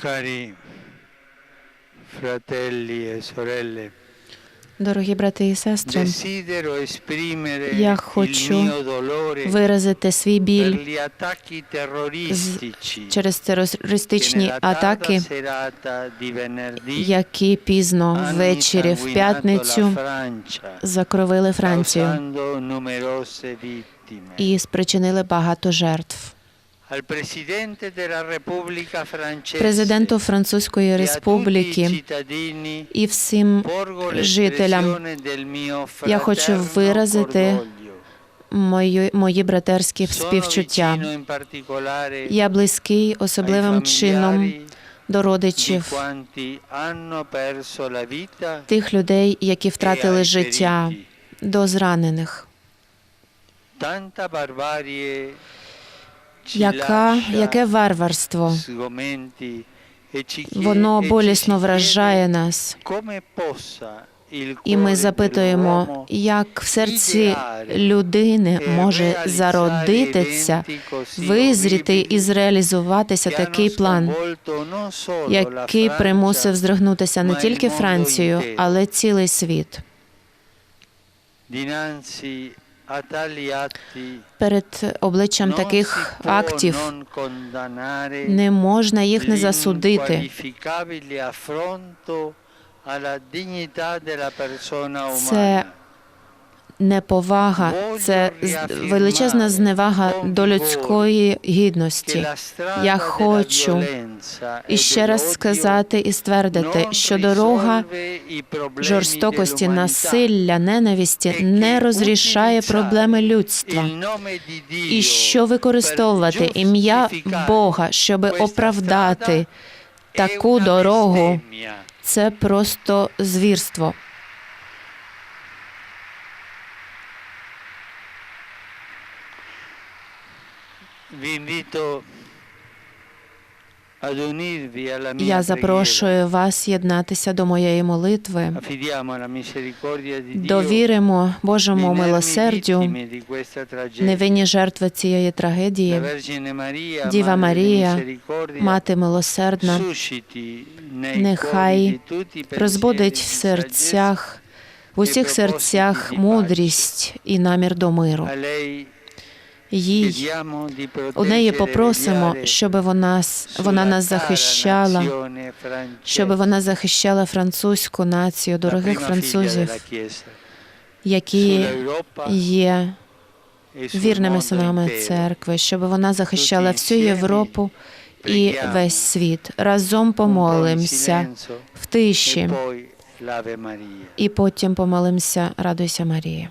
Cari fratelli e sorelle, Дорогі брати і сестри, Я хочу виразити свій біль через терористичні атаки, які пізно ввечері в п'ятницю закровили Францію і спричинили багато жертв. Президенту Французької Республіки і всім жителям я хочу виразити мої, мої братерські співчуття. Я близький особливим чином до родичів тих людей, які e втратили життя, до зранених. Яка, яке варварство! Воно болісно вражає нас. І ми запитуємо, як в серці людини може зародитися, визріти і зреалізуватися такий план, який примусив здригнутися не тільки Францію, але цілий світ. Перед обличчям таких актів не можна їх не засудити. Це. Неповага, це величезна зневага до людської гідності. Я хочу І ще раз сказати і ствердити, що дорога жорстокості, насилля, ненависті не розрішає проблеми людства. І що використовувати ім'я Бога, щоб оправдати таку дорогу, це просто звірство. Vi invito Я запрошую вас єднатися до моєї молитви. Довіримо Божому милосердю невинні жертви цієї трагедії. Діва Марія, Мати милосердна, нехай розбудить в серцях, в усіх серцях мудрість і намір до миру. Їй. У неї попросимо, щоб вона, вона нас захищала, щоб вона захищала французьку націю, дорогих французів, які є вірними синами церкви, щоб вона захищала всю Європу і весь світ. Разом помолимося в тиші, і потім помолимося, радуйся Марія.